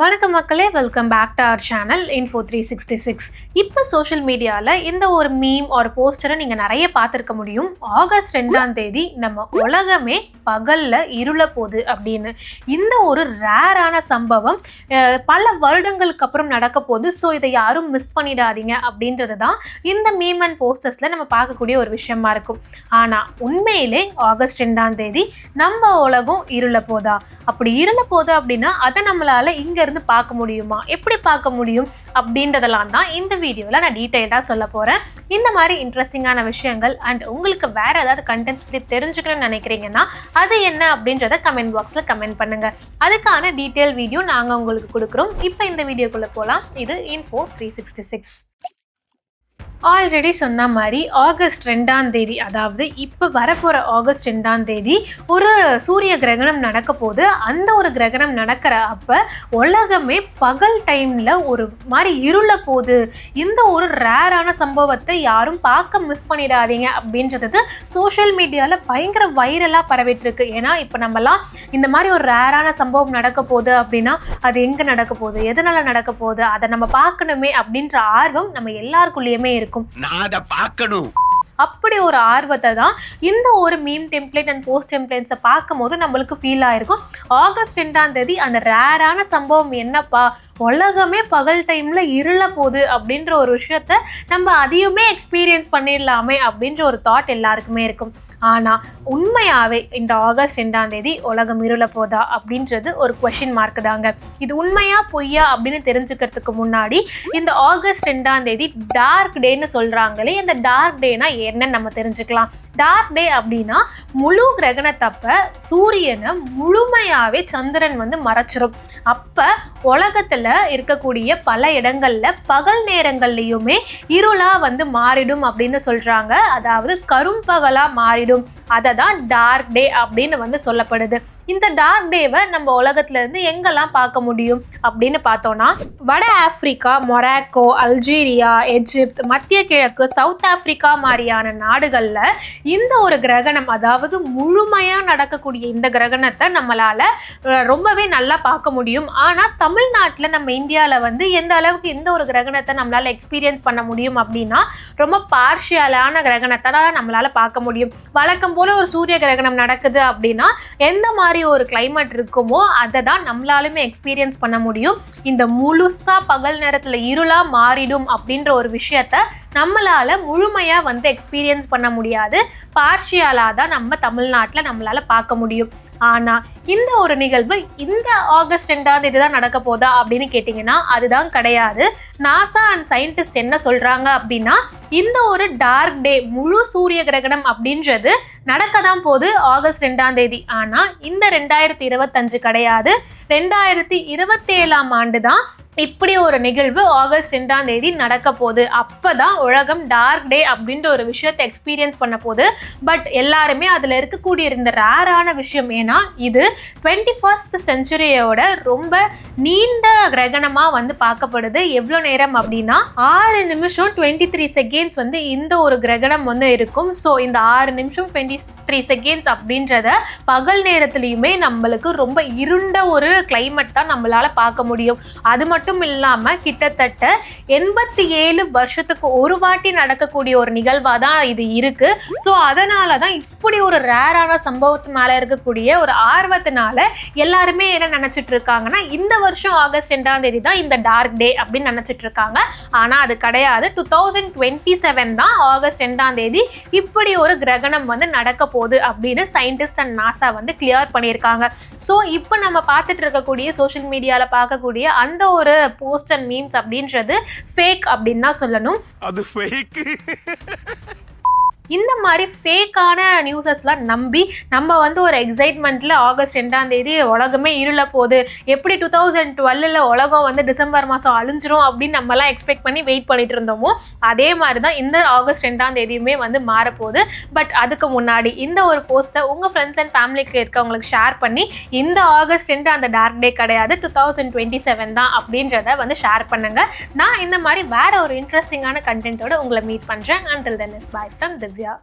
வணக்கம் மக்களே welcome back to our channel info three sixty six இப்போ சோஷியல் மீடியாவில் இந்த ஒரு மீம் ஒரு போஸ்டரை நீங்கள் நிறைய பார்த்துருக்க முடியும். ஆகஸ்ட் ரெண்டாம் தேதி நம்ம உலகமே பகலில் இருள போகுது அப்படின்னு. இந்த ஒரு ரேரான சம்பவம் பல வருடங்களுக்கு அப்புறம் நடக்க போகுது. ஸோ இதை யாரும் மிஸ் பண்ணிடாதீங்க அப்படின்றது தான் இந்த மீம் அண்ட் போஸ்டர்ஸில் நம்ம பார்க்கக்கூடிய ஒரு விஷயமா இருக்கும். ஆனால் உண்மையிலே ஆகஸ்ட் ரெண்டாம் தேதி நம்ம உலகம் இருள போதா? அப்படி இருள போதா அப்படின்னா அதை நம்மளால இங்கே இருந்து பார்க்க முடியுமா? எப்படி பார்க்க முடியும்? அப்படின்றதெல்லாம் தான் இந்த வீடியோவில் நான் டீட்டெயிலாக சொல்ல போகிறேன் இந்த மாதிரி இன்ட்ரெஸ்டிங்கான விஷயங்கள் அண்ட் உங்களுக்கு வேற ஏதாவது கண்டென்ட்ஸ் பற்றி தெரிஞ்சுக்கணும்னு நினைக்கிறீங்கன்னா அது என்ன அப்படின்றத கமெண்ட் பாக்ஸில் கமெண்ட் பண்ணுங்க. அதுக்கான டீட்டெயில் வீடியோ நாங்கள் உங்களுக்கு கொடுக்குறோம். இப்போ இந்த வீடியோக்குள்ளே போகலாம் இது info three sixty six already சொன்ன மாதிரி ஆகஸ்ட் ரெண்டாம் தேதி அதாவது இப்போ வரப்போகிற ஆகஸ்ட் ரெண்டாம் தேதி ஒரு சூரிய கிரகணம் நடக்க போது அந்த ஒரு கிரகணம் நடக்கிற அப்போ உலகமே பகல் டைமில் ஒரு மாதிரி இருள போது இந்த ஒரு ரேரான சம்பவத்தை யாரும் பார்க்க மிஸ் பண்ணிடாதீங்க அப்படின்றது சோஷியல் மீடியாவில் பயங்கர வைரலாக பரவிட்டுருக்கு. ஏன்னா இப்போ நம்மலாம் இந்த மாதிரி ஒரு ரேரான சம்பவம் நடக்க போகுது அப்படின்னா அது எங்கே நடக்க போகுது? எதனால் நடக்க போகுது? அதை நம்ம பார்க்கணுமே அப்படின்ற ஆர்வம் நம்ம எல்லாருக்குள்ளேயுமே இருக்கும். நான் அதை பார்க்கணும். அப்படி ஒரு ஆர்வத்தை தான் இந்த ஒரு மீம் டெம்ப்ளேட் அண்ட் போஸ்ட் டெம்ப்ளேட்ஸை பார்க்கும்போது நம்மளுக்கு ஃபீல் ஆயிருக்கும். ஆகஸ்ட் ரெண்டாம் தேதி அந்த ரேரான சம்பவம் என்னப்பா? உலகமே பகல் டைமில் இருள போகுது அப்படின்ற ஒரு விஷயத்த நம்ம அதையுமே எக்ஸ்பீரியன்ஸ் பண்ணிடலாமே அப்படின்ற ஒரு தாட் எல்லாருக்குமே இருக்கும். ஆனால் உண்மையாகவே இந்த ஆகஸ்ட் ரெண்டாம் தேதி உலகம் இருள போதா அப்படின்றது ஒரு கொஷின் மார்க் தாங்க. இது உண்மையா பொய்யா அப்படின்னு தெரிஞ்சுக்கிறதுக்கு முன்னாடி இந்த ஆகஸ்ட் ரெண்டாம் தேதி டார்க் டேன்னு சொல்கிறாங்களே இந்த டார்க் டேனா என்னன்னு நம்ம தெரிஞ்சுக்கலாம். டார்க் டே அப்படின்னா முழு கிரகணத்தப்ப சூரியனை முழுமையாகவே சந்திரன் வந்து மறைச்சிரும். அப்போ உலகத்தில் இருக்கக்கூடிய பல இடங்களில் பகல் நேரங்கள்லையுமே இருளாக வந்து மாறிடும் அப்படின்னு சொல்கிறாங்க அதாவது கரும்பகலாக மாறிடும். அதை தான் டார்க் டே அப்படின்னு வந்து சொல்லப்படுது. இந்த டார்க் டேவை நம்ம உலகத்துலேருந்து எங்கெல்லாம் பார்க்க முடியும் அப்படின்னு பார்த்தோன்னா வட ஆப்பிரிக்கா மொராக்கோ அல்ஜீரியா எஜிப்த் மத்திய கிழக்கு சவுத் ஆப்பிரிக்கா மாதிரியான நாடுகளில் இந்த ஒரு கிரகணம் அதாவது முழுமையாக நடக்கக்கூடிய இந்த கிரகணத்தை நம்மளால ரொம்பவே நல்லா பார்க்க முடியும். ஆனால் தமிழ்நாட்டில் நம்ம இந்தியாவில் வந்து எந்த அளவுக்கு இந்த ஒரு கிரகணத்தை நம்மளால் எக்ஸ்பீரியன்ஸ் பண்ண முடியும் அப்படின்னா ரொம்ப பார்ஷியலான கிரகணத்தை தான் நம்மளால் பார்க்க முடியும். வழக்கம் போல ஒரு சூரிய கிரகணம் நடக்குது அப்படின்னா எந்த மாதிரி ஒரு கிளைமேட் இருக்குமோ அதை தான் நம்மளாலுமே எக்ஸ்பீரியன்ஸ் பண்ண முடியும். இந்த முழுசா பகல் நேரத்தில் இருளா மாறிடும் அப்படின்ற ஒரு விஷயத்த நம்மளால முழுமையா வந்து எக்ஸ்பீரியன்ஸ் பண்ண முடியாது. பார்ஷியலாக தான் நம்ம தமிழ்நாட்டில் நம்மளால பார்க்க முடியும். ஆனா இந்த ஒரு நிகழ்வு இந்த ஆகஸ்ட் ரெண்டாம் தேதி தான் நடக்க போதா அப்படின்னு கேட்டிங்கன்னா அதுதான் கிடையாது. நாசா அண்ட் சயின்டிஸ்ட் என்ன சொல்கிறாங்க அப்படின்னா இந்த ஒரு டார்க் டே முழு சூரிய கிரகணம் அப்படின்றது நடக்க தான் போகுது ஆகஸ்ட் ரெண்டாம் தேதி. ஆனா இந்த ரெண்டாயிரத்தி இருபத்தஞ்சு கிடையாது. ரெண்டாயிரத்தி இருபத்தேழாம் ஆண்டு தான் இப்படி ஒரு நிகழ்வு ஆகஸ்ட் ரெண்டாம் தேதி நடக்க போகுது. அப்பதான் உலகம் டார்க் டே அப்படின்ற ஒரு விஷயத்தை எக்ஸ்பீரியன்ஸ் பண்ண போகுது. பட் எல்லாருமே அதில் இருக்கக்கூடிய இந்த ரேரான விஷயம் ஏன்னா இது டுவெண்ட்டி ஃபர்ஸ்ட் செஞ்சுரியோட ரொம்ப நீண்ட கிரகணமாக வந்து பார்க்கப்படுது. எவ்வளோ நேரம் அப்படின்னா ஆறு நிமிஷம் டுவெண்ட்டி த்ரீ செகண்ட்ஸ் வந்து இந்த ஒரு கிரகணம் வந்து இருக்கும். ஸோ இந்த ஆறு நிமிஷம் டுவெண்ட்டி த்ரீ செகண்ட்ஸ் அப்படின்றத பகல் நேரத்துலையுமே நம்மளுக்கு ரொம்ப இருண்ட ஒரு கிளைமேட் தான் நம்மளால் பார்க்க முடியும். அது மட்டும் மட்டும் இல்லாம கிட்டத்தட்ட எண்பத்தி ஏழு வருஷத்துக்கு ஒரு வாட்டி நடக்கக்கூடிய ஒரு நிகழ்வா தான் இது இருக்கு. ஸோ அதனால தான் இப்படி ஒரு ரேரான சம்பவத்து மேல இருக்கக்கூடிய ஒரு ஆர்வத்தினால எல்லாருமே என்ன நினைச்சிட்டு இருக்காங்கன்னா இந்த வருஷம் ஆகஸ்ட் ரெண்டாம் தேதி தான் இந்த டார்க் டே அப்படின்னு நினைச்சிட்டு இருக்காங்க. ஆனா அது கிடையாது. டூ தௌசண்ட் டுவெண்ட்டி செவன் தான் ஆகஸ்ட் ரெண்டாம் தேதி இப்படி ஒரு கிரகணம் வந்து நடக்க போகுது அப்படின்னு சயின்டிஸ்ட் அண்ட் நாசா வந்து கிளியர் பண்ணியிருக்காங்க. ஸோ இப்போ நம்ம பார்த்துட்டு இருக்கக்கூடிய சோஷியல் மீடியாவில் பார்க்கக்கூடிய அந்த ஒரு போஸ்ட் அண்ட் மீம்ஸ் அப்படின்றது ஃபேக் அப்படின்னு தான் சொல்லணும். அது ஃபேக் இந்த மாதிரி ஃபேக்கான நியூஸஸ்லாம் நம்பி நம்ம வந்து ஒரு எக்ஸைட்மெண்ட்டில் ஆகஸ்ட் ரெண்டாம் தேதி உலகமே இருள போகுது. எப்படி டூ தௌசண்ட் டுவெல்லில் உலகம் வந்து டிசம்பர் மாதம் அழிஞ்சிரும் அப்படின்னு நம்மலாம் எக்ஸ்பெக்ட் பண்ணி வெயிட் பண்ணிட்டு இருந்தோமோ அதே மாதிரி தான் இந்த ஆகஸ்ட் ரெண்டாம் தேதியுமே வந்து மாறப்போகுது. பட் அதுக்கு முன்னாடி இந்த ஒரு போஸ்ட்டை உங்கள் ஃப்ரெண்ட்ஸ் அண்ட் ஃபேமிலிக்கு இருக்கவங்களுக்கு ஷேர் பண்ணி இந்த ஆகஸ்ட் ரெண்டு அந்த டார்க் டே கிடையாது டூ தௌசண்ட் டுவெண்ட்டி செவன் தான் அப்படின்றத வந்து ஷேர் பண்ணுங்க. நான் இந்த மாதிரி வேற ஒரு இன்ட்ரெஸ்டிங்கான கண்டென்ட்டோட உங்களை மீட் பண்ணுறேன் until then is bye from Divya Anastasia